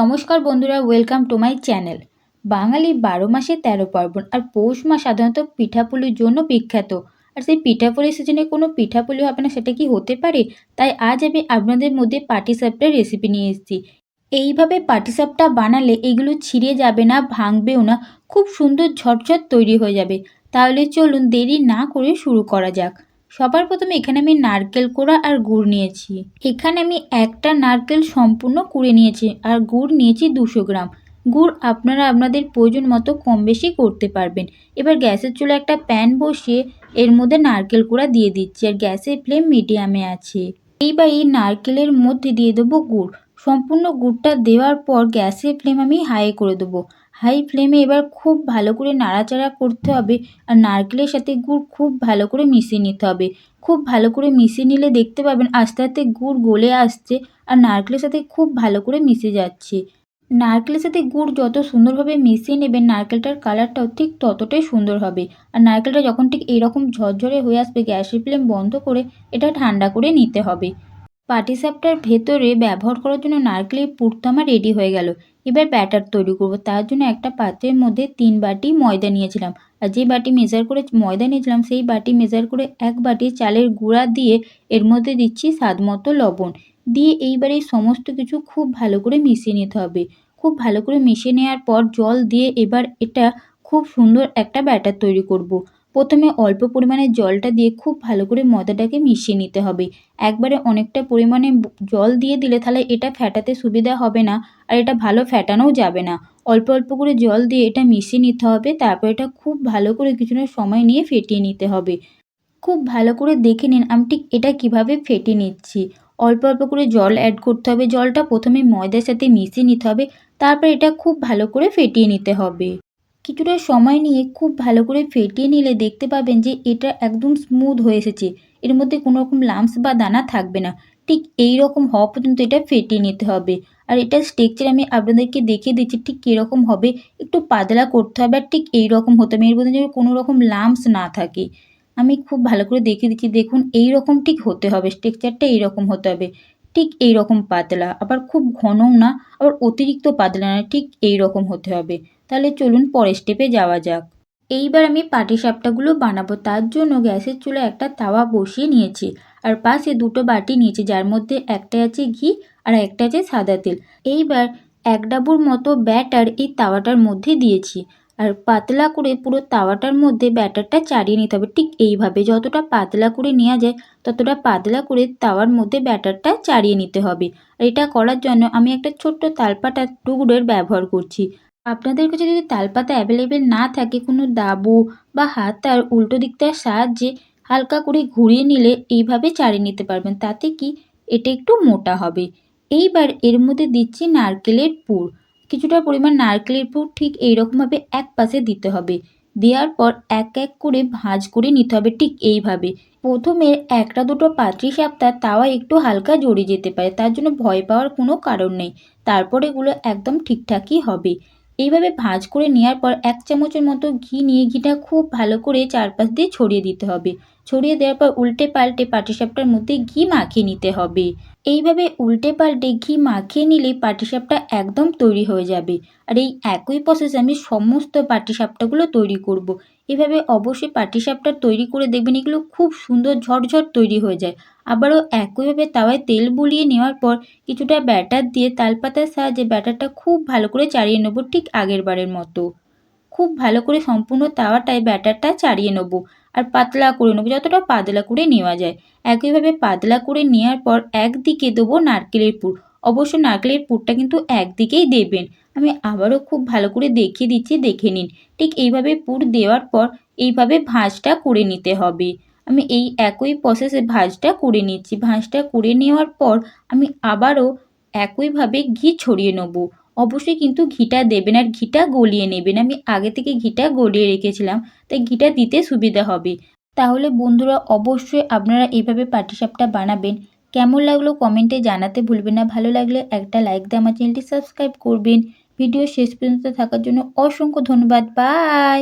নমস্কার বন্ধুরা welcome to my channel Bangali বারো মাসে তেরো পার্বণ আর পৌষ মাস সাধারণত পিঠাপুলির জন্য বিখ্যাত। আর সেই পিঠাপুলির সিজনে কোনো পিঠাপুলি হবে না, সেটা কি হতে পারে? তাই আজ আমি আপনাদের মধ্যে পাটিসাপটার রেসিপি নিয়ে এসেছি। এইভাবে পাটিসাপটা বানালে এগুলো ছিঁড়ে যাবে না, ভাঙবেও না, খুব সুন্দর ঝটঝট তৈরি হয়ে যাবে। তাহলে চলুন দেরি না করে শুরু করা যাক। সবার প্রথমে এখানে আমি নারকেল কোড়া আর গুড় নিয়েছি। এখানে আমি একটা নারকেল সম্পূর্ণ কুড়ে নিয়েছি আর গুড় নিয়েছি দুশো গ্রাম। গুড় আপনারা আপনাদের প্রয়োজন মতো কম বেশি করতে পারবেন। এবার গ্যাসের চুলে একটা প্যান বসিয়ে এর মধ্যে নারকেল কোড়া দিয়ে দিচ্ছি আর গ্যাসের ফ্লেম মিডিয়ামে আছে। এইবার এই নারকেলের মধ্যে দিয়ে দেবো গুড়। সম্পূর্ণ গুড়টা দেওয়ার পর গ্যাসের ফ্লেম আমি হাই করে দেবো। হাই ফ্লেমে এবার খুব ভালো করে নাড়াচাড়া করতে হবে আর নারকেলের সাথে গুড় খুব ভালো করে মিশিয়ে নিতে হবে। খুব ভালো করে মিশিয়ে নিলে দেখতে পাবেন আস্তে আস্তে গুড় গলে আসছে আর নারকেলের সাথে খুব ভালো করে মিশে যাচ্ছে। নারকেলের সাথে গুড় যত সুন্দরভাবে মিশিয়ে নেবেন নারকেলটার কালারটাও ঠিক ততটাই সুন্দর হবে। আর নারকেলটা যখন ঠিক এইরকম ঝরঝরে হয়ে আসবে, গ্যাসের ফ্লেম বন্ধ করে এটা ঠান্ডা করে নিতে হবে। পাটিসাপটার ভেতরে ব্যবহার করার জন্য নারকেলের পুরটা আমার রেডি হয়ে গেল। এবার ব্যাটার তৈরি করব। তার জন্য একটা পাত্রের মধ্যে তিন বাটি ময়দা নিয়েছিলাম। আর যে বাটি মেজার করে ময়দা নিয়েছিলাম, সেই বাটি মেজার করে এক বাটি চালের গুঁড়া দিয়ে এর মধ্যে দিচ্ছি স্বাদ মতো লবণ। দিয়ে এইবার এই সমস্ত কিছু খুব ভালো করে মিশিয়ে নিতে হবে। খুব ভালো করে মিশিয়ে নেওয়ার পর জল দিয়ে এবার এটা খুব সুন্দর একটা ব্যাটার তৈরি করব। প্রথমে অল্প পরিমাণে জলটা দিয়ে খুব ভালো করে ময়দাটাকে মিশিয়ে নিতে হবে। একবারে অনেকটা পরিমাণে জল দিয়ে দিলে তাহলে এটা ফ্যাটাতে সুবিধা হবে না, আর এটা ভালো ফ্যাটানোও যাবে না। অল্প অল্প করে জল দিয়ে এটা মিশিয়ে নিতে হবে, তারপর এটা খুব ভালো করে কিছুটা সময় নিয়ে ফেটিয়ে নিতে হবে। খুব ভালো করে দেখে নিন আমি ঠিক এটা কীভাবে ফেটিয়ে নিচ্ছি। অল্প অল্প করে জল অ্যাড করতে হবে, জলটা প্রথমে ময়দার সাথে মিশিয়ে নিতে হবে, তারপর এটা খুব ভালো করে ফেটিয়ে নিতে হবে। কিছুটা সময় নিয়ে খুব ভালো করে ফেটিয়ে নিলে দেখতে পাবেন যে এটা একদম স্মুথ হয়ে এসেছে। এর মধ্যে কোনো রকম লাম্পস বা দানা থাকবে না। ঠিক এই রকম হওয়া পর্যন্ত এটা ফেটিয়ে নিতে হবে। আর এটার স্ট্রেকচার আমি আপনাদেরকে দেখিয়ে দিচ্ছি ঠিক কীরকম হবে। একটু পাতলা করতে হবে আর ঠিক এই রকম হতে হবে। এর মধ্যে যেন কোনো রকম লাম্পস না থাকে। আমি খুব ভালো করে দেখিয়ে দিচ্ছি, দেখুন এই রকম ঠিক হতে হবে। স্ট্রেকচারটা এইরকম হতে হবে। ঠিক এই রকম পাতলা। আবার খুব ঘনও না, আবার অতিরিক্ত পাতলা না, ঠিক এই রকম হতে হবে। তাহলে চলুন পরের স্টেপে যাওয়া যাক। এইবার আমি পাটিসাপটাগুলো বানাবো, তার জন্য গ্যাসের চুলায় একটা তাওয়া বসিয়ে নিয়েছি আর পাশে দুটো বাটি নিয়েছি, যার মধ্যে একটা আছে ঘি আর একটা আছে সাদা তেল। এইবার এক ডাবুর মতো ব্যাটার এই তাওয়াটার মধ্যে দিয়েছি আর পাতলা করে পুরো তাওয়াটার মধ্যে ব্যাটারটা চাড়িয়ে নিতে হবে। ঠিক এইভাবে যতটা পাতলা করে নেওয়া যায়, ততটা পাতলা করে তাওয়ার মধ্যে ব্যাটারটা চাড়িয়ে নিতে হবে। আর এটা করার জন্য আমি একটা ছোট্ট তালপাটার টুকরোর ব্যবহার করছি। আপনাদের কাছে যদি তালপাতা অ্যাভেলেবেল না থাকে কোনো দাবু বা হাতার উল্টো দিকটার সাহায্যে হালকা করে ঘুরিয়ে নিলে এইভাবে চাড়িয়ে নিতে পারবেন। তাতে কি এটা একটু মোটা হবে। এইবার এর মধ্যে দিচ্ছি নারকেলের পুর। কিছুটা পরিমাণ নারকেলের পুর ঠিক এইরকমভাবে এক পাশে দিতে হবে। দেওয়ার পর এক এক করে ভাঁজ করে নিতে হবে ঠিক এইভাবে। প্রথমে একটা দুটো পাত্রি সাপটা তাওয়া একটু হালকা জড়ে যেতে পারে, তার জন্য ভয় পাওয়ার কোনো কারণ নেই। তারপর এগুলো একদম ঠিকঠাকই হবে। এইভাবে ভাঁজ করে নেওয়ার পর এক চামচের মতো ঘি নিয়ে ঘিটা খুব ভালো করে চারপাশ দিয়ে ছড়িয়ে দিতে হবে। ছড়িয়ে দেওয়ার পর উল্টে পাল্টে পাটিসাপটার মধ্যে ঘি মাখিয়ে নিতে হবে। এইভাবে উল্টে পাল্টে ঘি মাখিয়ে নিলে পাটিসাপটা একদম তৈরি হয়ে যাবে। আর এই একই প্রসেসে আমি সমস্ত পাটিসাপটাগুলো তৈরি করব। এভাবে অবশ্যই পাটিসাপটা তৈরি করে দেখবেন এগুলো খুব সুন্দর ঝটঝট তৈরি হয়ে যায়। আবারও একইভাবে তাওয়ায় তেল বুলিয়ে নেওয়ার পর কিছুটা ব্যাটার দিয়ে তালপাতার সাহায্যে ব্যাটারটা খুব ভালো করে চাড়িয়ে নেব ঠিক আগের বারের মতো। খুব ভালো করে সম্পূর্ণ তাওয়াটায় ব্যাটারটা চাড়িয়ে নেব আর পাতলা করে নেব, যতটা পাতলা করে নেওয়া যায়। একইভাবে পাতলা করে নেওয়ার পর একদিকে দেবো নারকেলের পুর। অবশ্য নারকেলের পুরটা কিন্তু একদিকেই দেবেন। আমি আবারও খুব ভালো করে দেখিয়ে দিচ্ছি, দেখে নিন। ঠিক এইভাবে পুর দেওয়ার পর এইভাবে ভাঁজটা করে নিতে হবে। আমি এই একই প্রসেসে ভাঁজটা করে নিচ্ছি। ভাঁজটা করে নেওয়ার পর আমি আবারও একইভাবে ঘি ছড়িয়ে নেব। অবশ্যই কিন্তু ঘিটা দেবেন আর ঘিটা গলিয়ে নেবেন। আমি আগে থেকে ঘিটা গলিয়ে রেখেছিলাম, তাই ঘিটা দিতে সুবিধা হবে। তাহলে বন্ধুরা, অবশ্যই আপনারা এইভাবে পাটিসাপটা বানাবেন। কেমন লাগল কমেন্টে জানাতে ভুলবেন না। ভালো লাগলে একটা লাইক দিয়ে আমার চ্যানেলটি সাবস্ক্রাইব করবেন। ভিডিও শেষ পর্যন্ত থাকার জন্য অসংখ্য ধন্যবাদ। বাই